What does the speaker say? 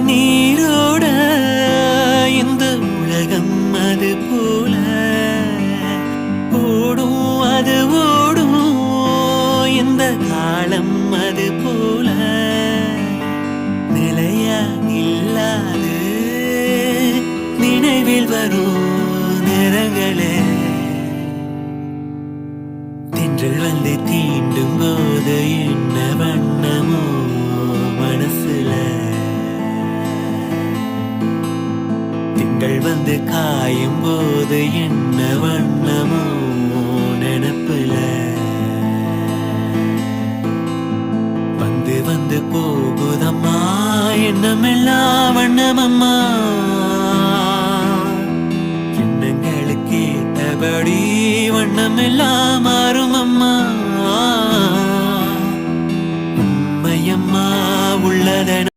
நீரோட இந்த உலகம் அது போல. ஓடும் அது ஓடும் இந்த காலம் அது போல. நிலையா இல்லாது நினைவில் வரும் நிறங்களே. திங்கள் வந்து தீண்டும் போது திங்கள் வந்து காயும் போது என்ன வண்ணமோ நினப்புல. வந்து வந்து போகுதம்மா எண்ணமெல்லாம் வண்ணமம்மா. எண்ணங்களுக்கு ஏத்தபடி வண்ணமெல்லாம் மாறும் அம்மா உண்மையம்மா உள்ளதன